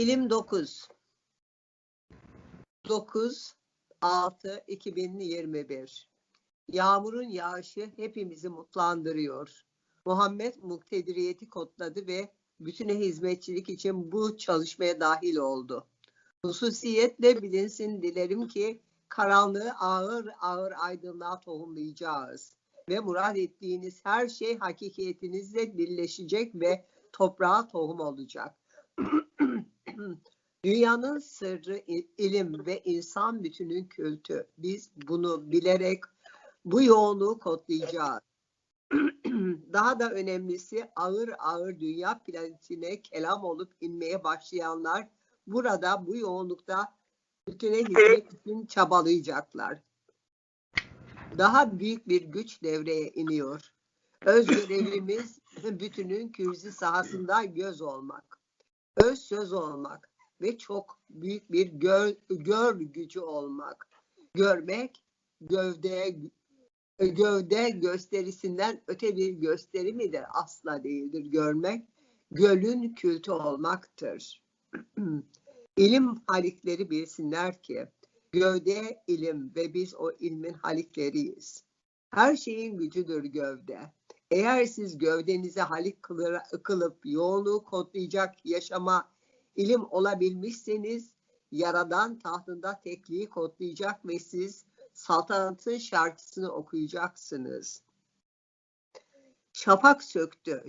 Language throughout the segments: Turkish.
İlim 9. 9 6 2021. Yağmurun yağışı hepimizi mutlandırıyor. Muhammed muktediriyeti kodladı ve bütüne hizmetçilik için bu çalışmaya dahil oldu. Hususiyetle bilinsin dilerim ki karanlığı ağır ağır aydınlığa tohumlayacağız ve murad ettiğiniz her şey hakikiyetinizle birleşecek ve toprağa tohum olacak. Dünyanın sırrı il- ilim ve insan bütünün kültü. Biz bunu bilerek bu yoğunluğu kodlayacağız. Daha da önemlisi ağır ağır dünya planetine kelam olup inmeye başlayanlar burada bu yoğunlukta bütüne hizmet için çabalayacaklar. Daha büyük bir güç devreye iniyor. Öz görevimiz bütünün kürzi sahasında göz olmak. Öz söz olmak ve çok büyük bir gör, gör gücü olmak. Görmek gövde gövde gösterisinden öte bir gösteri midir? Asla değildir. Görmek gölün kültü olmaktır. İlim halikleri bilsinler ki gövde ilim ve biz o ilmin halikleriyiz. Her şeyin gücüdür gövde. Eğer siz gövdenize halik kılıp yoğunluğu kodlayacak yaşama ilim olabilmişseniz yaradan tahtında tekliği kodlayacak ve siz saltanatın şarkısını okuyacaksınız. Şafak söktü.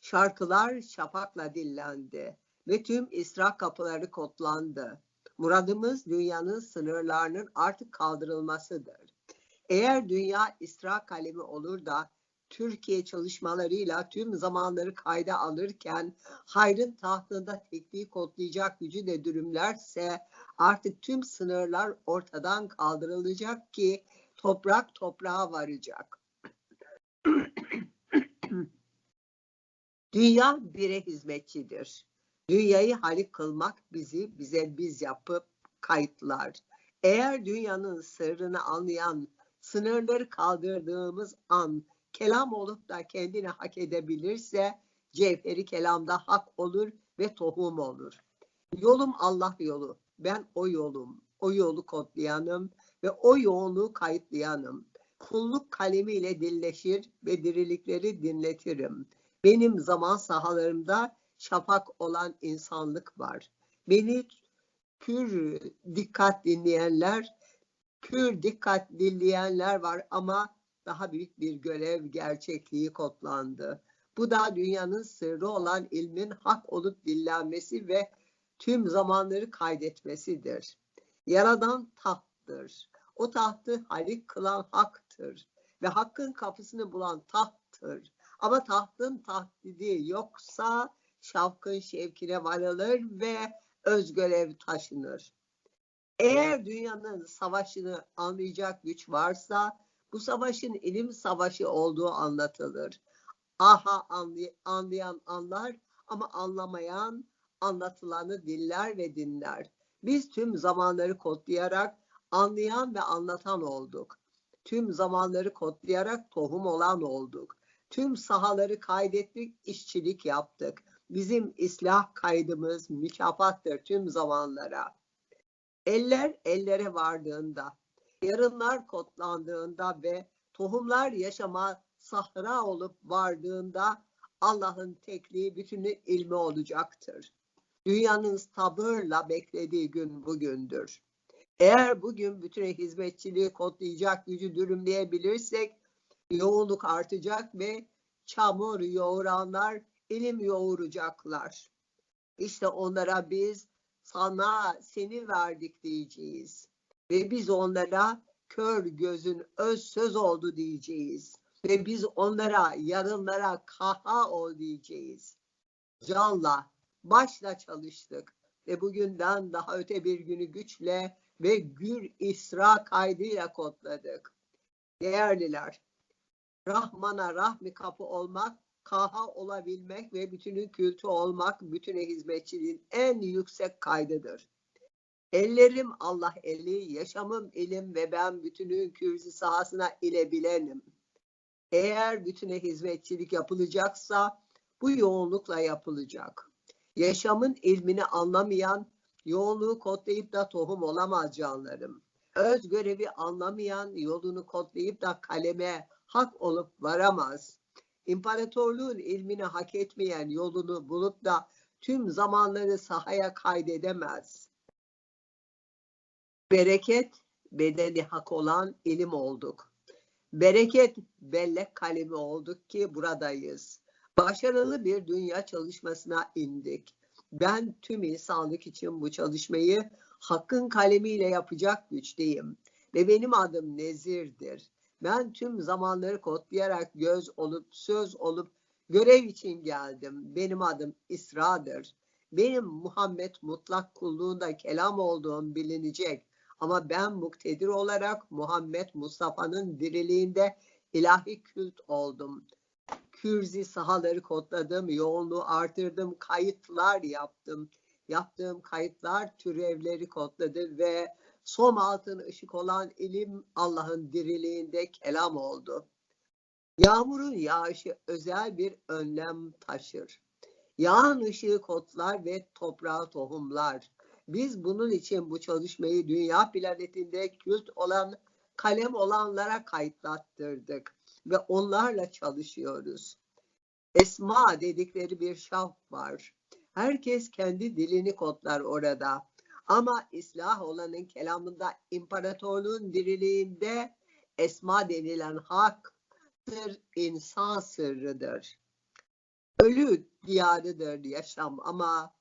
Şarkılar şafakla dillendi ve tüm İsra kapıları kodlandı. Muradımız dünyanın sınırlarının artık kaldırılmasıdır. Eğer dünya İsra kalemi olur da Türkiye çalışmalarıyla tüm zamanları kayda alırken hayrın tahtında tekliği kodlayacak gücü de dürümlerse artık tüm sınırlar ortadan kaldırılacak ki toprak toprağa varacak. Dünya bire hizmetçidir. Dünyayı halik kılmak bizi bize biz yapıp kayıtlar. Eğer dünyanın sırrını anlayan, sınırları kaldırdığımız an kelam olup da kendini hak edebilirse cevheri kelamda hak olur ve tohum olur. Yolum Allah yolu. Ben o yolum. O yolu kodlayanım ve o yoğunluğu kayıtlayanım. Kulluk kalemiyle dilleşir ve dirilikleri dinletirim. Benim zaman sahalarımda şafak olan insanlık var. Beni pür dikkat dinleyenler, pür dikkat dinleyenler var ama daha büyük bir görev gerçekliği kodlandı. Bu da dünyanın sırrı olan ilmin hak olup dillenmesi ve tüm zamanları kaydetmesidir. Yaradan tahttır. O tahtı halik kılan haktır ve hakkın kapısını bulan tahttır. Ama tahtın tahdidi yoksa şavkın şevkine varılır ve öz görev taşınır. Eğer dünyanın savaşını anlayacak güç varsa bu savaşın ilim savaşı olduğu anlatılır. Aha anlay- anlayan anlar ama anlamayan anlatılanı diller ve dinler. Biz tüm zamanları kodlayarak anlayan ve anlatan olduk. Tüm zamanları kodlayarak tohum olan olduk. Tüm sahaları kaydettik, işçilik yaptık. Bizim islah kaydımız mükafattır tüm zamanlara. Eller ellere vardığında, yarınlar kodlandığında ve tohumlar yaşama sahra olup vardığında Allah'ın tekliği bütünü ilmi olacaktır. Dünyanın sabırla beklediği gün bugündür. Eğer bugün bütüne hizmetçiliği kodlayacak gücü dürümleyebilirsek yoğunluk artacak ve çamur yoğuranlar ilim yoğuracaklar. İşte onlara biz sana seni verdik diyeceğiz. Ve biz onlara kör gözün öz söz oldu diyeceğiz. Ve biz onlara yarınlara kaha ol diyeceğiz. Canla, başla çalıştık. Ve bugünden daha öte bir günü güçle ve gür isra kaydıyla kodladık. Değerliler, Rahman'a rahmi kapı olmak, kaha olabilmek ve bütünün kültü olmak, bütüne hizmetçiliğin en yüksek kaydıdır. Ellerim Allah eli, yaşamım ilim ve ben bütünün kürsü sahasına ile bilenim. Eğer bütüne hizmetçilik yapılacaksa bu yoğunlukla yapılacak. Yaşamın ilmini anlamayan yoğunluğu kodlayıp da tohum olamaz canlarım. Öz görevi anlamayan yolunu kodlayıp da kaleme hak olup varamaz. İmparatorluğun ilmini hak etmeyen yolunu bulup da tüm zamanları sahaya kaydedemez. Bereket bedeni hak olan ilim olduk. Bereket bellek kalemi olduk ki buradayız. Başarılı bir dünya çalışmasına indik. Ben tüm insanlık için bu çalışmayı hakkın kalemiyle yapacak güçteyim. Ve benim adım Nezir'dir. Ben tüm zamanları kodlayarak göz olup söz olup görev için geldim. Benim adım İsra'dır. Benim Muhammed mutlak kulluğunda kelam olduğum bilinecek. Ama ben muktedir olarak Muhammed Mustafa'nın diriliğinde ilahi kült oldum. Kürzi sahaları kodladım, yoğunluğu artırdım, kayıtlar yaptım. Yaptığım kayıtlar türevleri kodladı ve som altın ışık olan ilim Allah'ın diriliğinde kelam oldu. Yağmurun yağışı özel bir önlem taşır. Yağan ışığı kodlar ve toprağı tohumlar. Biz bunun için bu çalışmayı dünya planetinde kült olan kalem olanlara kayıtlattırdık ve onlarla çalışıyoruz. Esma dedikleri bir şaf var. Herkes kendi dilini kodlar orada. Ama islah olanın kelamında imparatorluğun diriliğinde esma denilen haktır, insan sırrıdır. Ölü diyarıdır yaşam ama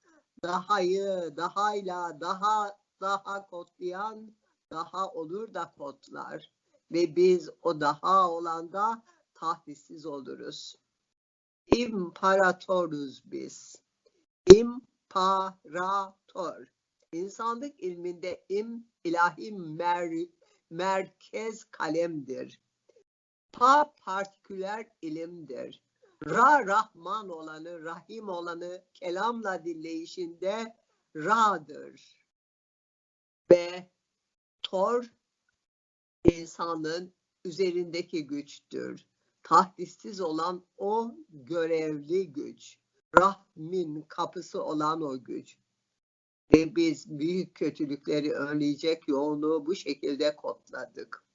dahayı, dahayla, daha, daha kodlayan daha olur da kodlar. Ve biz o daha olanda tahdissiz oluruz. İmparatoruz biz. İmparator. İnsanlık ilminde im ilahi mer, merkez kalemdir. Pa partiküler ilimdir. Ra Rahman olanı, Rahim olanı kelamla dinleyişinde Ra'dır. Ve Tor insanın üzerindeki güçtür. Tahdissiz olan o görevli güç. Rahmin kapısı olan o güç. Ve biz büyük kötülükleri önleyecek yoğunluğu bu şekilde kodladık.